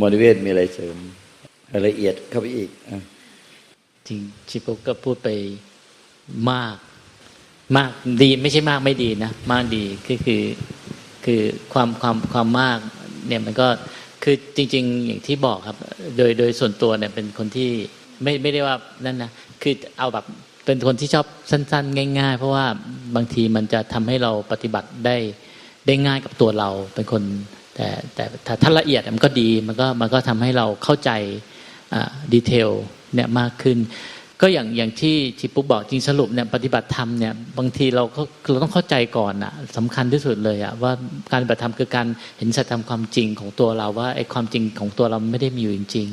มอนิเวศมีอะไรเสริมรายละเอียดเข้าไปอีกอะจริงชิปุกก็พูดไปมาก มากดีไม่ใช่มากไม่ดีนะ มากดีก็คือคือความความความมากเนี่ยมันก็คือจริง ๆ อย่างที่บอกครับ โดยโดยส่วนตัวเนี่ยเป็นคนที่ไม่ไม่ได้ว่านั่นนะคือเอาแบบเป็นคนที่ชอบสั้น ๆ ง่าย ๆ เพราะว่าบางทีมันจะทำให้เราปฏิบัติได้ได้ง่ายกับตัวเราเป็นคน แต่แต่ถ้าถ้าละเอียดมันก็ดีมันก็มันก็ทำให้เราเข้าใจดีเทลเนี่ยมากขึ้น ก็อย่างอย่างที่ที่ปุ๊บบอกจริงสรุปเนี่ยปฏิบัติธรรมเนี่ยบางทีเราก็เราต้องเข้าใจก่อนอะสำคัญที่สุดเลยอะว่าการปฏิบัติธรรมคือการเห็นสัจธรรมความจริงของตัวเราว่าไอ้ความจริงของตัวเราไม่ได้มีอยู่จริง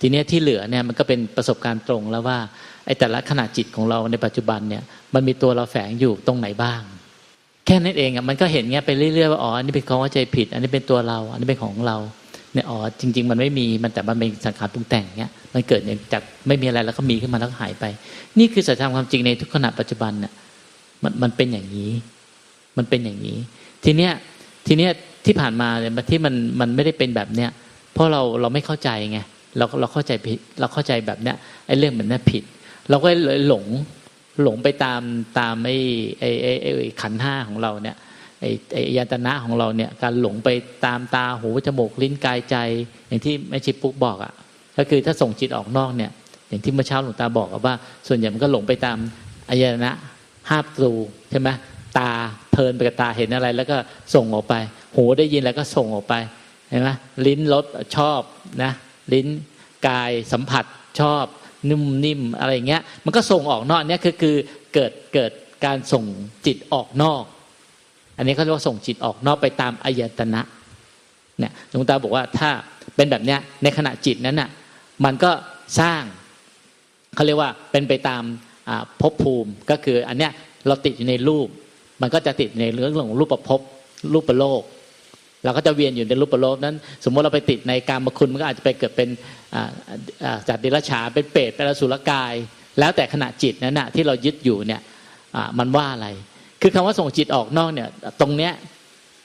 ทีเนี้ยที่เหลือเนี่ยมันก็เป็นประสบการณ์ตรงแล้วว่าไอ้แต่ละขณะจิตของเราในปัจจุบันเนี่ยมันมีตัวเราแฝงอยู่ตรงไหนบ้าง แค่นั้นเองอะมันก็เห็นเงี้ยไปเรื่อยๆว่าอ๋ออันนี้เป็นความเข้าใจผิด อันนี้เป็นตัวเรา อันนี้เป็นของเราเนี่ยอ๋อจริง ๆ มันไม่มีมันแต่มันเป็นสังขารปรุงแต่งเงี้ยมันเกิดจากไม่มีอะไรแล้วก็มีขึ้นมาแล้วก็หายไป นี่คือสัจธรรมความจริงในทุกขณะปัจจุบันเนี่ยมันมันเป็นอย่างนี้ มันเป็นอย่างนี้ ทีเนี้ยทีเนี้ยที่ผ่านมาเนี่ยที่มันมันไม่ได้เป็นแบบเนี้ยเพราะเราเราไม่เข้าใจไงเราเราเข้าใจผิดเราเข้าใจแบบเนี้ยไอ้เรื่องแบบนี้ผิด เราก็เลยหลง หลงไปตามตามไอ้ไอ้ไอ้ไอ้ขันห้าของเราเนี่ยไอ้ไอ้ยานตนะของเราเนี่ย การหลงไปตามตาหูจมูกลิ้นกายใจ อย่างที่แม่ชิปุ๊กบอกอะ่ะ ก็คือถ้าส่งจิตออกนอกเนี่ย อย่างที่เมื่อเช้าหลวงตาบอกว่า ส่วนใหญ่มันก็หลงไปตามอายตนะห้าประตูใช่ไหมตาเพลินไปกับตาเห็นอะไร แล้วก็ส่งออกไป หูได้ยินแล้วก็ส่งออกไปเห็นไหมลิ้นรสชอบนะลิ้นกายสัมผัสชอบ นุ่มนิ่มอะไรเงี้ย มันก็ส่งออกนอกเนี่ยคือคือเกิดเกิดการส่งจิตออกนอก อันนี้เขาเรียกว่าส่งจิตออกนอกไปตามอายตนะเนี่ยหลวงตาบอกว่าถ้าเป็นแบบเนี้ยในขณะจิตนั้นน่ะมันก็สร้างเขาเรียกว่าเป็นไปตามภพภูมิก็คืออันเนี้ยเราติดอยู่ในรูป มันก็จะติดในเรื่องของรูปประพบรูปประโลก เราก็จะเวียนอยู่ในรูปโลกนั้น สมมติเราไปติดในการมคุณมันก็อาจจะไปเกิดเป็นจัดดิลฉาเป็นเปรตเป็นอสุรกาย แล้วแต่ขณะจิตนั้นนะที่เรายึดอยู่เนี่ยมันว่าอะไร คือคำว่าส่งจิตออกนอกเนี่ยตรงเนี้ย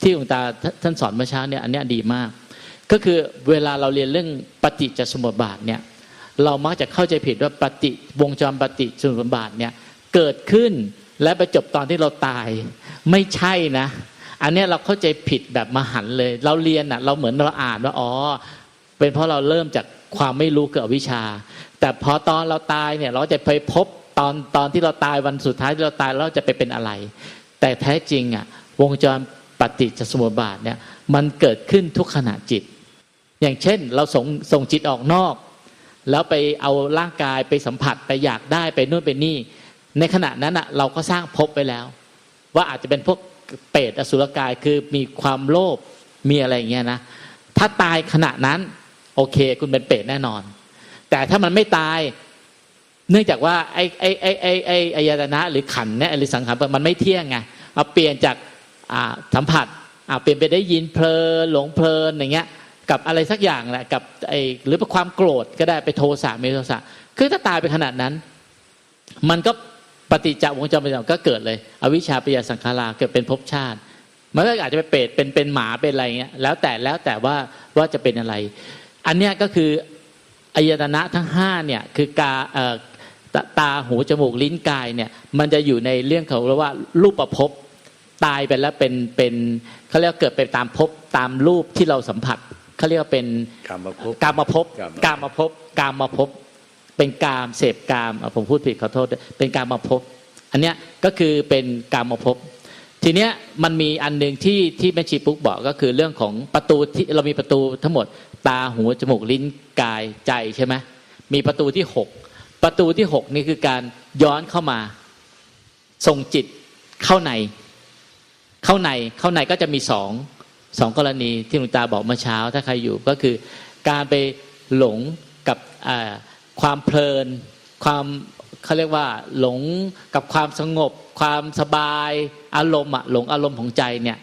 ที่หลวงตาท่านสอนเมื่อเช้าเนี่ยอันนี้ดีมาก ก็คือเวลาเราเรียนเรื่องปฏิจจสมุปบาทเนี่ยเรามักจะเข้าใจผิดว่าปฏิวงจรปฏิสมุปบาทเนี่ยเกิดขึ้นและไปจบตอนที่เราตายไม่ใช่นะ อันนี้เราเข้าใจผิดแบบมหันเลย เราเรียนอะ เราเหมือนเราอ่านว่าอ๋อเป็นเพราะเราเริ่มจากความไม่รู้เกิดวิชา แต่พอตอนเราตายเนี่ย เราจะไปพบตอนตอนที่เราตายวันสุดท้ายที่เราตายเราจะไปเป็นอะไร แต่แท้จริงอะ วงจรปฏิจจสมุปบาทเนี่ย มันเกิดขึ้นทุกขณะจิต อย่างเช่น เราส่งส่งจิตออกนอก แล้วไปเอาร่างกายไปสัมผัสไปอยากได้ไปนู่นไปนี่ ในขณะนั้นอะ เราก็สร้างภพไปแล้ว ว่าอาจจะเป็นพวก เปรตอสุรกายคือมีความโลภมีอะไรอย่างเงี้ยนะถ้าตายขณะนั้น โอเค คุณเป็นเปรตแน่นอน แต่ถ้ามันไม่ตาย เนื่องจากว่าไอ้ไอ้ไอ้ไอ้ไอ้อายตนะ หรือขันเนี่ยหรือสังขารมันไม่เที่ยงไงเอาเปลี่ยนจากสัมผัสเปลี่ยนไปได้ยินเพลินหลงเพลินอย่างเงี้ย กับอะไรสักอย่างแหละกับไอ้หรือเป็นความโกรธก็ได้ไปโทสะเมโทสะคือถ้าตายไปขนาดนั้น มันก็ ปฏิจจวงจรปฏิจก็เกิดเลย อวิชชาปิยสังขาราเกิดเป็นภพชาติมันก็อาจจะไปเปรตเป็นเป็นหมาเป็นอะไรเงี้ยแล้วแต่แล้วแต่ว่าว่าจะเป็นอะไร อันเนี้ยก็คืออายตนะทั้งห้าเนี่ยคือกาตาหูจมูกลิ้นกายเนี่ยมันจะอยู่ในเรื่องเขาเรียกว่ารูปประพบตายไปแล้วเป็นเป็นเขาเรียกเกิดไปตามภพตามรูปที่เราสัมผัสเขาเรียกว่าเป็นกรรมภพกรรมภพกรรมกรรมภพกรรมภพ เป็นกามเสพกามผมพูดผิดขอโทษ เป็นกามภพบอันเนี้ยก็คือเป็นกามภพบทีเนี้ยมันมีอันหนึ่งที่ที่แม่ชีปุ๊กบอกก็คือเรื่องของประตูที่เรามีประตูทั้งหมดตาหูจมูกลิ้นกายใจใช่ไหมมีประตูที่หกประตูที่หกนี่คือการย้อนเข้ามาส่งจิตเข้าใน เข้าในเข้าในก็จะมีสองสองกรณีที่หลวงตาบอกเมื่อเช้า ถ้าใครอยู่ก็คือการไปหลงกับ ความเพลิน ความเขาเรียกว่า หลงกับความสงบ ความสบายอารมณ์อะหลงอารมณ์ของใจเนี่ย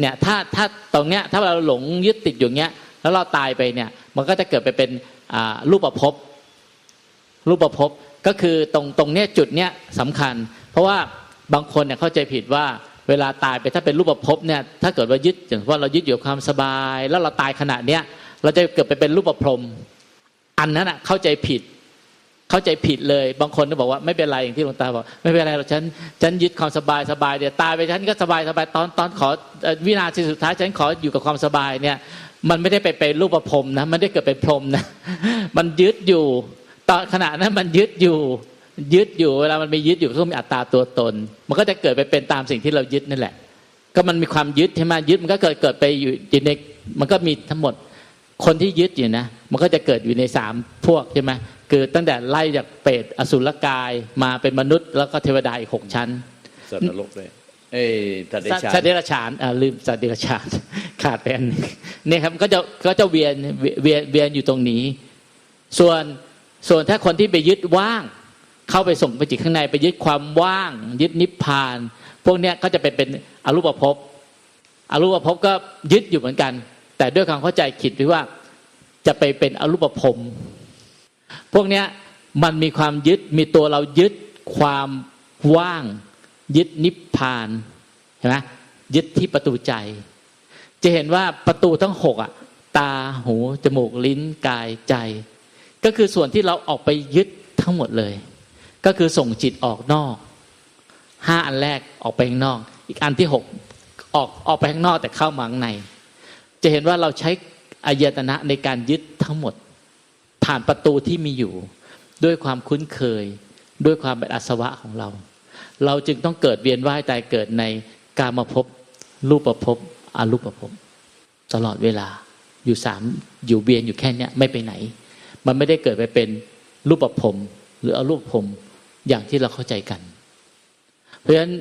เนี่ยถ้าถ้าตรงเนี้ยถ้าเราหลงยึดติดอยู่เนี้ยแล้วเราตายไปเนี่ยมันก็จะเกิดไปเป็นรูปประพบรูปประพบก็คือตรงตรงเนี้ยจุดเนี้ยสำคัญ เพราะว่าบางคนเนี่ยเข้าใจผิดว่าเวลาตายไปถ้าเป็นรูปประพบเนี่ยถ้าเกิดว่ายึดอย่างว่าเรายึดอยู่ความสบาย แล้วเราตายขณะเนี้ยเราจะเกิดไปเป็นรูปประพรมอันนั้นอะเข้าใจผิด เข้าใจผิดเลย บางคนก็บอกว่าไม่เป็นไรอย่างที่หลวงตาบอกไม่เป็นไรหรอกฉันฉันยึดความสบายสบายเดี๋ยวตายไปฉันก็สบายสบายตอนตอนขอวินาทีสุดท้ายฉันขออยู่กับความสบายเนี่ยมันไม่ได้ไปเป็นรูปประพรมนะมันได้เกิดเป็นพรมนะมันยึดอยู่ ตอนขณะนั้นมันยึดอยู่ ยึดอยู่เวลามันมียึดอยู่ก็มีอัตตาตัวตน มันก็จะเกิดไปเป็นตามสิ่งที่เรายึดนั่นแหละ ก็มันมีความยึดใช่ไหมยึดมันก็เกิดเกิดไปอยู่ในมันก็มีทั้งหมดคนที่ยึดอยู่นะ มันก็จะเกิดอยู่ในสามพวกใช่ไหม คือตั้งแต่ไล่จากเปรตอสุรกายมาเป็นมนุษย์ แล้วก็เทวดาอีกหกชั้นสัตว์นรกเลยเอ้ยสัตว์เดรัจฉานสัตว์เดรัจฉานอ่าลืมสัตว์เดรัจฉานขาดไปอันหนึงเนี่ยครับก็จะก็จะเวียนเวียนเวียนอยู่ตรงนี้ ส่วนส่วนถ้าคนที่ไปยึดว่าง เข้าไปส่งไปจิตข้างในไปยึดความว่าง ยึดนิพพาน พวกเนี้ยก็จะเป็นเป็นอรูปภพอรูปภพก็ยึดอยู่เหมือนกัน แต่ด้วยความเข้าใจผิดที่ว่าจะไปเป็นอรูปภพ พวกเนี้ยมันมีความยึดมีตัวเรายึดความว่าง ยึดนิพพานเห็นไหมยึดที่ประตูใจ จะเห็นว่าประตูทั้งหกอะ ตาหูจมูกลิ้นกายใจ ก็คือส่วนที่เราออกไปยึดทั้งหมดเลย ก็คือส่งจิตออกนอกห้าอันแรกออกไปข้างนอก อีกอันที่หกออกออกไปข้างนอกแต่เข้ามาข้างใน จะเห็นว่าเราใช้อายตนะในการยึดทั้งหมด ผ่านประตูที่มีอยู่ ด้วยความคุ้นเคย ด้วยความเป็นอาสวะของเรา เราจึงต้องเกิดเวียนว่ายตายเกิดในกามภพรูปภพอรูปภพตลอดเวลาอยู่สามอยู่เวียนอยู่แค่เนี้ยไม่ไปไหน มันไม่ได้เกิดไปเป็นรูปภพหรืออรูปภพอย่างที่เราเข้าใจกัน เพราะฉะนั้น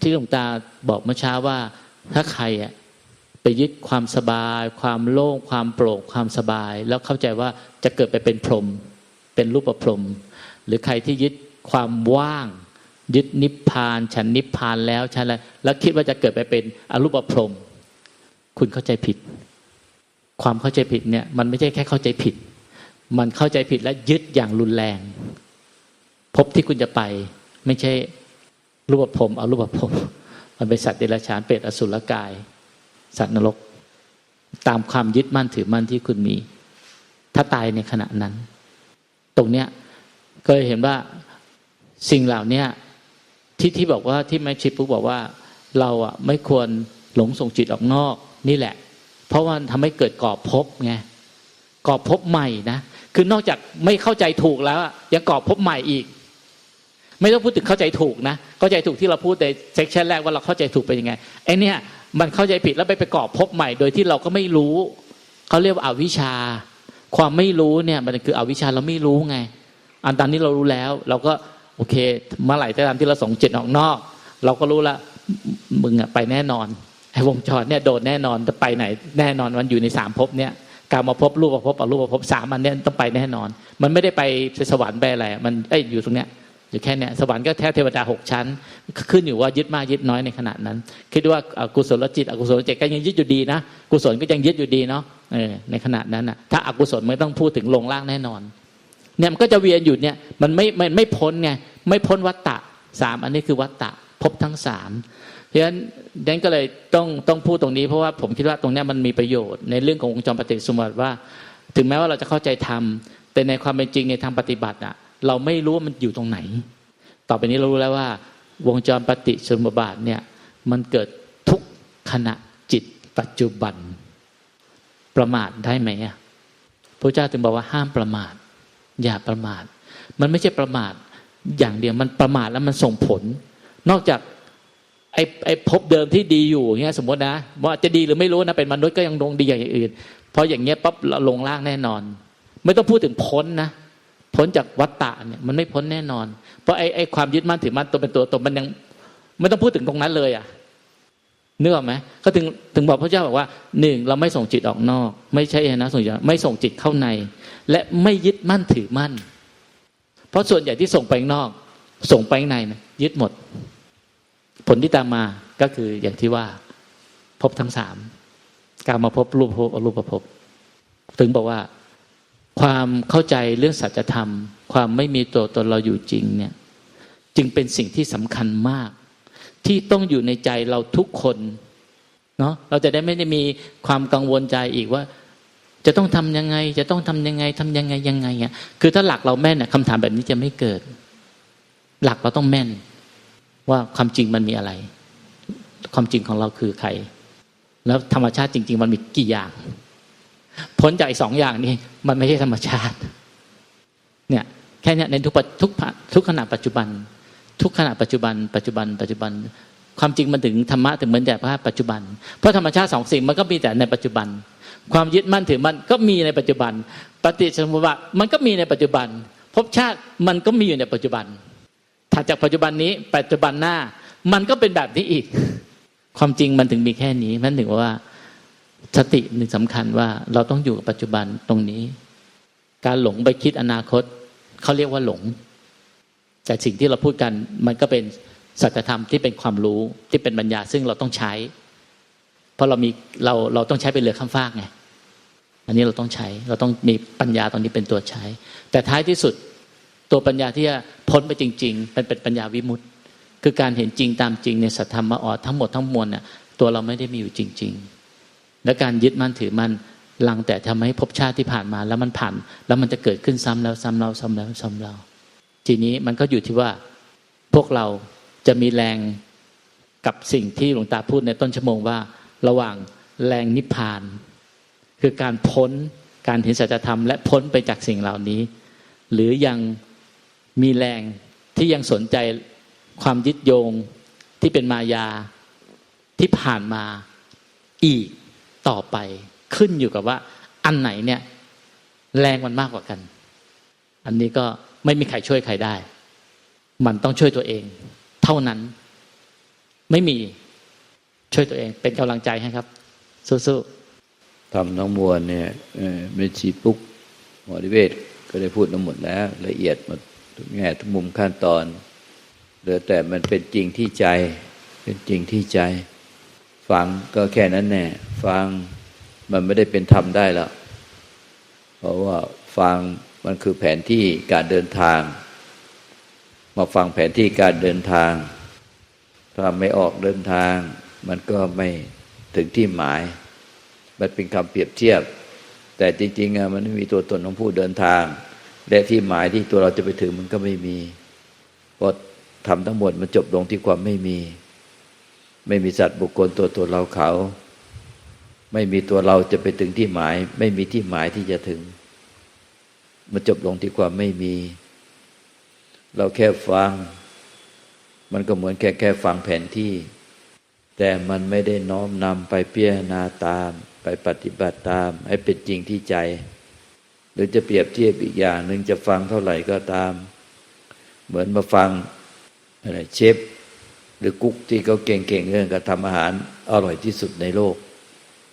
ที่หลวงตาบอกเมื่อเช้าว่าถ้าใครอะ ไปยึดความสบาย ความโล่ง ความโปร่งความสบาย แล้วเข้าใจว่าจะเกิดไปเป็นพรหมเป็นรูปพรหมหรือใครที่ยึดความว่าง ยึดนิพพานฉันนิพพานแล้วฉันอะไรแล้วคิดว่าจะเกิดไปเป็นอรูปพรหมคุณเข้าใจผิด ความเข้าใจผิดเนี่ยมันไม่ใช่แค่เข้าใจผิด มันเข้าใจผิดและยึดอย่างรุนแรง พบที่คุณจะไป ไม่ใช่รูปภพเอารูปภพมันเป็นสัตว์เดรัจฉานเปรตอสุรกาย สัตว์นรก ตามความยึดมั่นถือมั่นที่คุณมี ถ้าตายในขณะนั้น ตรงเนี้ยก็เห็นว่าสิ่งเหล่านี้ที่ที่บอกว่าที่แม่ชิปปุ๊กบอกว่า เราอะไม่ควรหลงส่งจิตออกนอกนี่แหละ เพราะว่าทำให้เกิดกรอบภพไงกรอบภพใหม่นะคือนอกจากไม่เข้าใจถูกแล้วยังกรอบภพใหม่อีก ไม่ต้องพูดถึงเข้าใจถูกนะเข้าใจถูกที่เราพูดในเซกชันแรกว่าเราเข้าใจถูกเป็นยังไงไอเนี่ย มันเข้าใจผิดแล้วไปประกอบภพใหม่ โดยที่เราก็ไม่รู้เขาเรียกว่าอาวิชชา ความไม่รู้เนี่ยมันคืออวิชชาเราไม่รู้ไง อันตอนนี้เรารู้แล้ว เราก็โอเคเมื่อไหร่ก็ตามที่เราส่งจิตออกนอก เราก็รู้ละมึงอะไปแน่นอนไอ้วงจรเนี่ยโดดแน่นอนจะไปไหนแน่นอนมันอยู่ในสามภพเนี่ยการมาพบรูปภพอรูปภพสามอันเนี้ยต้องไปแน่นอน มันไม่ได้ไปสวรรค์ไปอะไรมันเอ้ยอยู่ตรงเนี้ย อยู่แค่เนี้ยสวรรค์ก็แค่เทวดาหกชั้น ขึ้นอยู่ว่ายึดมากยึดน้อยในขณะนั้น คิดว่าอกุศลจิตอกุศลจิตก็ยังยึดอยู่ดีนะกุศลก็ยังยึดอยู่ดีเนาะในขณะนั้นนะถ้าอกุศลไม่ต้องพูดถึงลงล่างแน่นอนเนี่ยมันก็จะเวียนอยู่เนี่ยมันไม่ไม่ไม่พ้นไงไม่พ้นวัตตะสามอันนี้คือวัตตะพบทั้งสามเพราะฉะนั้นดันก็เลยต้องต้องพูดตรงนี้เพราะว่าผมคิดว่าตรงนี้มันมีประโยชน์ในเรื่องของวงจรปฏิสมบัติว่า ถึงแม้ว่าเราจะเข้าใจธรรมแต่ในความเป็นจริงในทางปฏิบัติอะ เราไม่รู้ว่ามันอยู่ตรงไหน ต่อไปนี้เรารู้แล้วว่า วงจรปฏิสมบัติเนี่ยมันเกิดทุกขณะจิตปัจจุบัน ประมาทได้ไหมอะพระเจ้าถึงบอกว่าห้ามประมาท อย่าประมาท มันไม่ใช่ประมาทอย่างเดียวมันประมาทแล้วมันส่งผล นอกจากไอ้ไอ้ภพเดิมที่ดีอยู่เงี้ยสมมตินะว่าจะดีหรือไม่รู้นะเป็นมนุษย์ก็ยังดวงดีอย่างอื่น เพราะอย่างเงี้ยปั๊บลงล่างแน่นอน ไม่ต้องพูดถึงพ้นนะ พ้นจากวัฏฏะเนี่ยมันไม่พ้นแน่นอน เพราะไอ้ไอ้ความยึดมั่นถือมั่นตัวเป็นตัวตนมันยังไม่ต้องพูดถึงตรงนั้นเลยอะเนึกอไหมก็ถึงถึงบอกพระเจ้าบอกว่าหนึ่งเราไม่ส่งจิตออกนอก ไม่ใช่นะส่งจิตไม่ส่งจิตเข้าใน และไม่ยึดมั่นถือมั่น เพราะส่วนใหญ่ที่ส่งไปข้างนอก ส่งไปข้างในนะยึดหมด ผลที่ตามมาก็คืออย่างที่ว่าพบทั้งสามการมาพบรูปภพอรูปภพถึงบอกว่า ความเข้าใจเรื่องสัจธรรม ความไม่มีตัวตนเราอยู่จริงเนี่ยจึงเป็นสิ่งที่สำคัญมาก ที่ต้องอยู่ในใจเราทุกคนเนาะเราจะได้ไม่ได้มีความกังวลใจอีกว่า จะต้องทำยังไง จะต้องทำยังไงทำยังไงยังไงอะคือถ้าหลักเราแม่นอะคำถามแบบนี้จะไม่เกิด หลักเราต้องแม่น ว่าความจริงมันมีอะไร ความจริงของเราคือใคร แล้วธรรมชาติจริง ๆ มันมีกี่อย่าง พ้นจากสองอย่างนี้ มันไม่ใช่ธรรมชาติ เนี่ยแค่นี้ในทุกทุกทุกขณะปัจจุบัน ทุกขณะปัจจุบัน ปัจจุบัน ปัจจุบัน ความจริงมันถึงธรรมะถึงเหมือนแต่ภาพปัจจุบัน เพราะธรรมชาติสองสิ่งมันก็มีแต่ในปัจจุบัน ความยึดมั่นถือมันก็มีในปัจจุบัน ปฏิสมุปบาทมันก็มีในปัจจุบันภพชาติมันก็มีอยู่ในปัจจุบันถัดจากปัจจุบันนี้ปัจจุบันหน้า มันก็เป็นแบบนี้อีก ความจริงมันถึงมีแค่นี้มันถึงว่า สติหนึ่งสำคัญว่าเราต้องอยู่กับปัจจุบันตรงนี้ การหลงไปคิดอนาคตเขาเรียกว่าหลง แต่สิ่งที่เราพูดกันมันก็เป็นสัจธรรมที่เป็นความรู้ที่เป็นปัญญาซึ่งเราต้องใช้ เพราะเรามีเราเราต้องใช้เป็นเรือข้ามฟากไงอันนี้เราต้องใช้เราต้องมีปัญญาตรงนี้เป็นตัวใช้ แต่ท้ายที่สุดตัวปัญญาที่จะพ้นไปจริงๆเป็นเป็นปัญญาวิมุตติคือการเห็นจริงตามจริงในสัทธรรมออทั้งหมดทั้งมวลเนี่ยตัวเราไม่ได้มีอยู่จริง ๆ และการยึดมั่นถือมันลังแต่ทำให้ภพชาติที่ผ่านมาแล้วมันผ่าน แล้วมันจะเกิดขึ้นซ้ำแล้วซ้ำเราซ้ำแล้วซ้ำเรา ทีนี้มันก็อยู่ที่ว่าพวกเราจะมีแรงกับสิ่งที่หลวงตาพูดในต้นชั่วโมงว่า ระหว่างแรงนิพพาน คือการพ้นการเห็นสัจธรรมและพ้นไปจากสิ่งเหล่านี้ หรือยังมีแรงที่ยังสนใจความยึดโยงที่เป็นมายาที่ผ่านมาอีก ต่อไปขึ้นอยู่กับว่า อันไหนเนี่ยแรงมันมากกว่ากัน อันนี้ก็ไม่มีใครช่วยใครได้ มันต้องช่วยตัวเอง เท่านั้น ไม่มีช่วยตัวเอง เป็นกำลังใจให้ครับสู้ทำทั้งมวลเนี่ยเอ่อเมชีปุ๊กหมอดิเวศก็ได้พูดทั้งหมดแล้ว ละเอียดหมดทุกแง่ทุกมุมขั้นตอนเหลือแต่มันเป็นจริงที่ใจ เป็นจริงที่ใจ ฟังก็แค่นั้นแน่ฟังมันไม่ได้เป็นธรรมได้แล้วเพราะว่าฟังมันคือแผนที่การเดินทาง มาฟังแผนที่การเดินทางถ้าไม่ออกเดินทาง มันก็ไม่ถึงที่หมาย มันเป็นคำเปรียบเทียบ แต่จริงๆอะมันไม่มีตัวตนของผู้เดินทาง และที่หมายที่ตัวเราจะไปถึงมันก็ไม่มีเพราะทำทั้งหมดมันจบลงที่ความไม่มี ไม่มีสัตว์บุคคลตัวตัวเราเขา ไม่มีตัวเราจะไปถึงที่หมาย ไม่มีที่หมายที่จะถึง มันจบลงที่ความไม่มี เราแค่ฟัง มันก็เหมือนแค่แค่ฟังแผนที่ แต่มันไม่ได้น้อมนำไปพิจารณาตาม ไปปฏิบัติตาม ให้เป็นจริงที่ใจ หรือจะเปรียบเทียบอีกอย่างหนึ่งจะฟังเท่าไหร่ก็ตาม เหมือนมาฟังอะไรเชฟ หรือกุ๊กที่เขาเก่งๆเรื่องการทำอาหารอร่อยที่สุดในโลก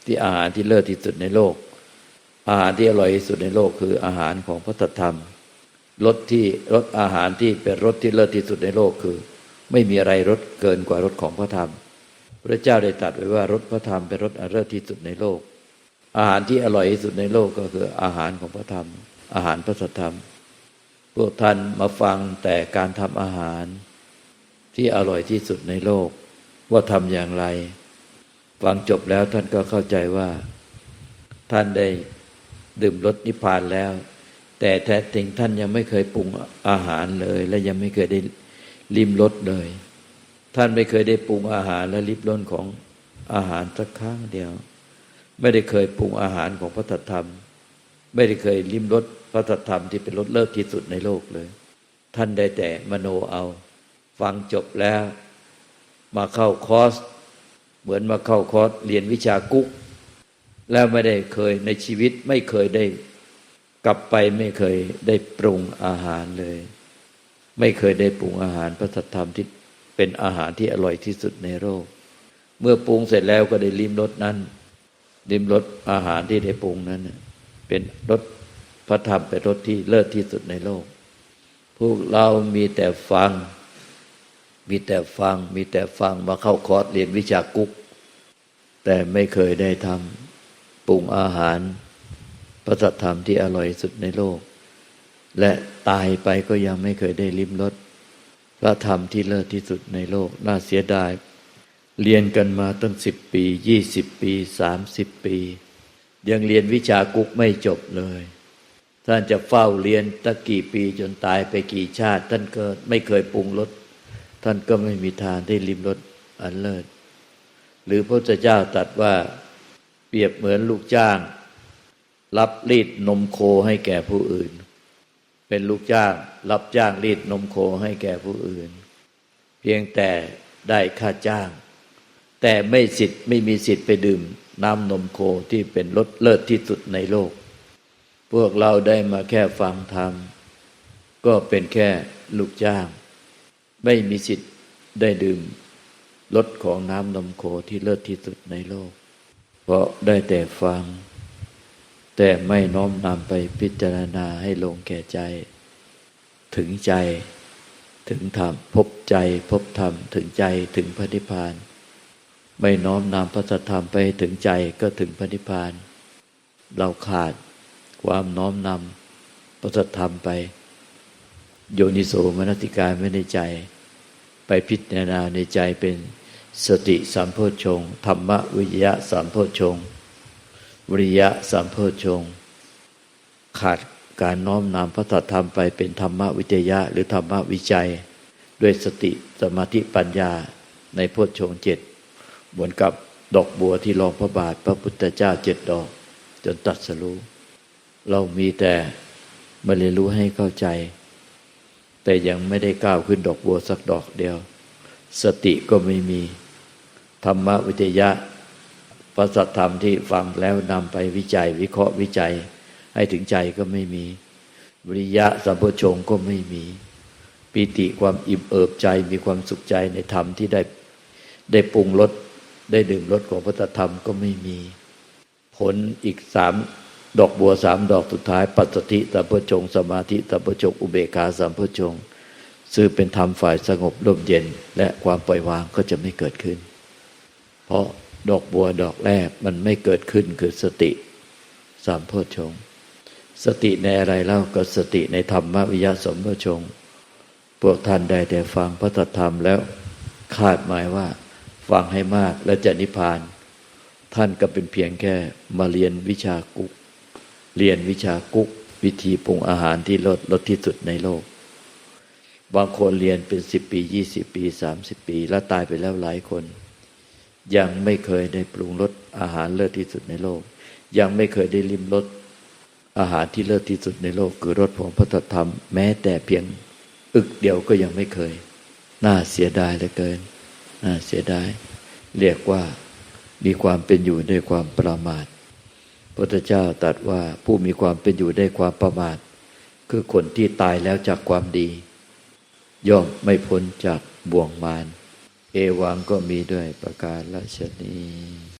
ที่อาหารที่เลิศที่สุดในโลก อาหารที่อร่อยที่สุดในโลก คืออาหารของพระธรรมรสที่รสอาหารที่เป็นรสที่เลิศที่สุดในโลกคือ ไม่มีอะไรรสเกินกว่ารสของพระธรรม พระเจ้าได้ตรัสไว้ว่ารสพระธรรมเป็นรสอันเลิศที่สุดในโลก อาหารที่อร่อยที่สุดในโลกก็คืออาหารของพระธรรม อาหารพระธรรม พวกท่านมาฟังแต่การทำอาหาร ที่อร่อยที่สุดในโลก ว่าทำอย่างไร ฟังจบแล้วท่านก็เข้าใจว่า ท่านได้ดื่มรสนิพพานแล้ว แต่แท้จริงท่านยังไม่เคยปรุงอาหารเลย และยังไม่เคยได้ลิมรสเลย ท่านไม่เคยได้ปรุงอาหารและลิบรสของอาหารสักครั้งเดียว ไม่ได้เคยปรุงอาหารของพระธรรม ไม่ได้เคยลิมรสพระธรรมที่เป็นรสเลิศที่สุดในโลกเลย ท่านได้แต่มโนเอา ฟังจบแล้ว มาเข้าคอร์สเหมือนมาเข้าคอร์สเรียนวิชากุ๊ก แล้วไม่ได้เคยในชีวิตไม่เคยได้ กลับไปไม่เคยได้ปรุงอาหารเลย ไม่เคยได้ปรุงอาหารพระธรรมที่เป็นอาหารที่อร่อยที่สุดในโลกเมื่อปรุงเสร็จแล้วก็ได้ลิมรสนั้นลิมรสอาหารที่ได้ปรุงนั้น เป็นรสพระธรรมเป็นรสที่เลิศที่สุดในโลก พวกเรามีแต่ฟัง มีแต่ฟัง มีแต่ฟังมาเข้าคอร์สเรียนวิชากุ๊ก แต่ไม่เคยได้ทำปรุงอาหารพระสัทธรรมที่อร่อยสุดในโลก และตายไปก็ยังไม่เคยได้ลิ้มรสพระธรรมที่เลิศที่สุดในโลก น่าเสียดาย เรียนกันมาตั้งสิบปียี่สิบปีสามสิบปี ยังเรียนวิชากุ๊กไม่จบเลยท่านจะเฝ้าเรียนตั้งกี่ปีจนตายไปกี่ชาติ ท่านก็ไม่เคยปรุงรส ท่านก็ไม่มีทางได้ลิมรสอันเลิศ หรือพระเจ้าตรัสว่าเปรียบเหมือนลูกจ้าง รับรีดนมโคให้แก่ผู้อื่น เป็นลูกจ้าง รับจ้างรีดนมโคให้แก่ผู้อื่น เพียงแต่ได้ค่าจ้าง แต่ไม่สิทธิ์ไม่มีสิทธิ์ไปดื่มน้ำนมโคที่เป็นรสเลิศที่สุดในโลก พวกเราได้มาแค่ฟังธรรมก็เป็นแค่ลูกจ้าง ไม่มีสิทธิ์ได้ดื่มรสของน้ำนมโคที่เลิศที่สุดในโลก เพราะได้แต่ฟัง แต่ไม่น้อมนำไปพิจารณาให้ลงแก่ใจ ถึงใจถึงธรรมพบใจพบธรรมถึงใจถึงพระนิพพาน ไม่น้อมนำพระสัธรรมไปถึงใจก็ถึงพระนิพพาน เราขาดความน้อมนำพระสัธรรมไป โยนิโสมนติการไม่ในใจ ไปพิจารณาในใจเป็นสติสัมโพชงธรรมวิยะสัมโพชงวิริยะสัมโพชงขาดการน้อมนำพระธรรมไปเป็นธรรมวิจยะ หรือธรรมวิจัย ด้วยสติสมาธิปัญญาในโพชฌงเจ็ดเหมือนกับดอกบัวที่รองพระบาทพระพุทธเจ้าเจ็ดดอก จนตัดสรู้ เรามีแต่มาเรียนรู้ให้เข้าใจ แต่ยังไม่ได้ก้าวขึ้นดอกบัวสักดอกเดียว สติก็ไม่มี ธรรมวิจยะพระสัทธรรมที่ฟังแล้วนำไปวิจัย วิเคราะห์วิจัย ให้ถึงใจก็ไม่มีวิริยะสัมโพชงก็ไม่มีปีติความอิ่มเอิบใจมีความสุขใจในธรรมที่ได้ได้ปรุงรสได้ดื่มรสของพระธรรมก็ไม่มี ผลอีกสาม ดอกบัวสามดอกสุดท้าย ปัจสติสัมพชง สมาธิสัมพชง อุเบกขาสัมพชงซึ่งเป็นธรรมฝ่ายสงบร่มเย็น และความปล่อยวางก็จะไม่เกิดขึ้น เพราะดอกบัวดอกแรกมันไม่เกิดขึ้นคือสติสามโพชง สติในอะไรเล่าก็สติในธรรมวิยะสมโพชงพวกท่านได้แต่ฟังพระธรรมแล้วคาดหมายว่าฟังให้มากและจะนิพพาน ท่านก็เป็นเพียงแค่มาเรียนวิชากุก เรียนวิชากุ๊กวิธีปรุงอาหารที่ลดลดที่สุดในโลก บางคนเรียนเป็นสิบปียี่สิบปีสามสิบปี แล้วตายไปแล้วหลายคน ยังไม่เคยได้ปรุงรสอาหารเลิศที่สุดในโลก ยังไม่เคยได้ลิ้มรสอาหารที่เลิศที่สุดในโลก คือรสของพระธรรม แม้แต่เพียงอึกเดียวก็ยังไม่เคย น่าเสียดายเหลือเกิน น่าเสียดาย เรียกว่ามีความเป็นอยู่ด้วยความประมาท พุทธเจ้าตรัสว่าผู้มีความเป็นอยู่ได้ความประมาท คือคนที่ตายแล้วจากความดี ย่อมไม่พ้นจากบ่วงมารเอวังก็มีด้วยประการละชนี